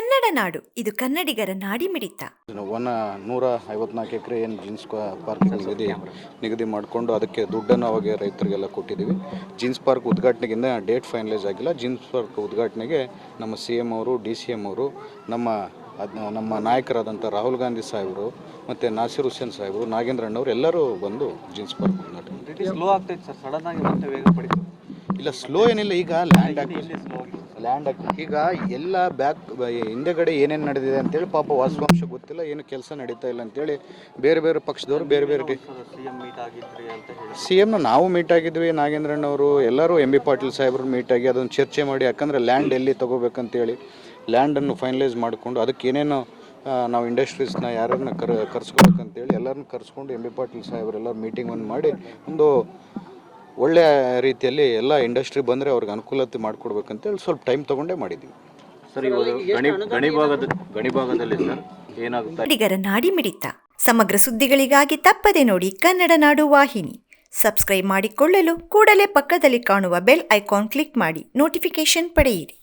ಕನ್ನಡ ನಾಡು ಇದು ಕನ್ನಡಿಗರ ನಾಡಿಮಿಡಿತ ಒನ್ ನೂರ ಐವತ್ನಾಲ್ಕು ಎಕರೆ ಏನು ಜೀನ್ಸ್ ಪಾರ್ಕ್ ನಿಗದಿ ನಿಗದಿ ಮಾಡಿಕೊಂಡು ಅದಕ್ಕೆ ದುಡ್ಡನ್ನು ಅವಾಗ ರೈತರಿಗೆಲ್ಲ ಕೊಟ್ಟಿದ್ದೀವಿ. ಜೀನ್ಸ್ ಪಾರ್ಕ್ ಉದ್ಘಾಟನೆಗಿಂತ ಡೇಟ್ ಫೈನಲೈಸ್ ಆಗಿಲ್ಲ. ಜೀನ್ಸ್ ಪಾರ್ಕ್ ಉದ್ಘಾಟನೆಗೆ ನಮ್ಮ ಸಿ ಎಂ ಅವರು ಡಿ ಸಿ ಎಂ ಅವರು ನಮ್ಮ ಅದ್ ನಮ್ಮ ನಾಯಕರಾದಂಥ ರಾಹುಲ್ ಗಾಂಧಿ ಸಾಹೇಬರು ಮತ್ತು ನಾಸಿರ್ ಹುಸೇನ್ ಸಾಹೇಬರು ನಾಗೇಂದ್ರ ಅಣ್ಣವ್ರು ಎಲ್ಲರೂ ಬಂದು ಜೀನ್ಸ್ ಪಾರ್ಕ್ ಉದ್ಘಾಟನೆ. ಸ್ಲೋ ಆಗ್ತೈತೆ ಸರ್. ಸಡನ್ ಆಗಿ ಮತ್ತೆ ವೇಗ ಪಡಿತು. ಇಲ್ಲ ಸ್ಲೋ ಏನಿಲ್ಲ. ಈಗ ಲ್ಯಾಂಡ್ ಲ್ಯಾಂಡ್ ಈಗ ಎಲ್ಲ ಬ್ಯಾಕ್ ಹಿಂದೆಗಡೆ ಏನೇನು ನಡೆದಿದೆ ಅಂತೇಳಿ ಪಾಪ ವಾಸ್ತವಾಂಶ ಗೊತ್ತಿಲ್ಲ ಏನು ಕೆಲಸ ನಡೀತಾ ಇಲ್ಲ ಅಂತೇಳಿ ಬೇರೆ ಬೇರೆ ಪಕ್ಷದವರು ಬೇರೆ ಬೇರೆ ಸಿ ಎಮ್ನ ನಾವು ಮೀಟ್ ಆಗಿದ್ವಿ ನಾಗೇಂದ್ರಣ್ಣವರು ಎಲ್ಲರೂ ಎಂ ಬಿ ಪಾಟೀಲ್ ಸಾಹೇಬ್ರು ಮೀಟ್ ಆಗಿ ಅದನ್ನು ಚರ್ಚೆ ಮಾಡಿ ಯಾಕಂದರೆ ಲ್ಯಾಂಡ್ ಎಲ್ಲಿ ತೊಗೋಬೇಕಂತೇಳಿ ಲ್ಯಾಂಡನ್ನು ಫೈನಲೈಸ್ ಮಾಡಿಕೊಂಡು ಅದಕ್ಕೆ ಏನೇನು ನಾವು ಇಂಡಸ್ಟ್ರೀಸ್ನ ಯಾರನ್ನ ಕರ್ ಕರ್ಸ್ಕೊಬೇಕಂತೇಳಿ ಎಲ್ಲರನ್ನ ಕರ್ಸ್ಕೊಂಡು ಎಂ ಬಿ ಪಾಟೀಲ್ ಸಾಹೇಬ್ರೆಲ್ಲ ಮೀಟಿಂಗ್ ಒಂದು ಮಾಡಿ ಒಂದು ಒಳ್ಳೆಯ ರೀತಿಯಲ್ಲಿ ಎಲ್ಲ ಇಂಡಸ್ಟ್ರಿ ಬಂದರೆ ಅವ್ರಿಗೆ ಅನುಕೂಲತೆ ಮಾಡಿಕೊಡ್ಬೇಕಂತೇಳಿ ಸ್ವಲ್ಪ ಟೈಮ್ ತೊಗೊಂಡೇ ಮಾಡಿದ್ದೀವಿ ಸರ್ ಇವಾಗ ಗಣಿ ಗಣಿ ಗಣಿಭಾಗದಲ್ಲಿ ಸರ್ ಏನಾಗುತ್ತೆ? ಕನ್ನಡಿಗರ ನಾಡಿಮಿಡಿತ ಸಮಗ್ರ ಸುದ್ದಿಗಳಿಗಾಗಿ ತಪ್ಪದೆ ನೋಡಿ ಕನ್ನಡ ನಾಡು ವಾಹಿನಿ. ಸಬ್ಸ್ಕ್ರೈಬ್ ಮಾಡಿಕೊಳ್ಳಲು ಕೂಡಲೇ ಪಕ್ಕದಲ್ಲಿ ಕಾಣುವ ಬೆಲ್ ಐಕಾನ್ ಕ್ಲಿಕ್ ಮಾಡಿ ನೋಟಿಫಿಕೇಶನ್ ಪಡೆಯಿರಿ.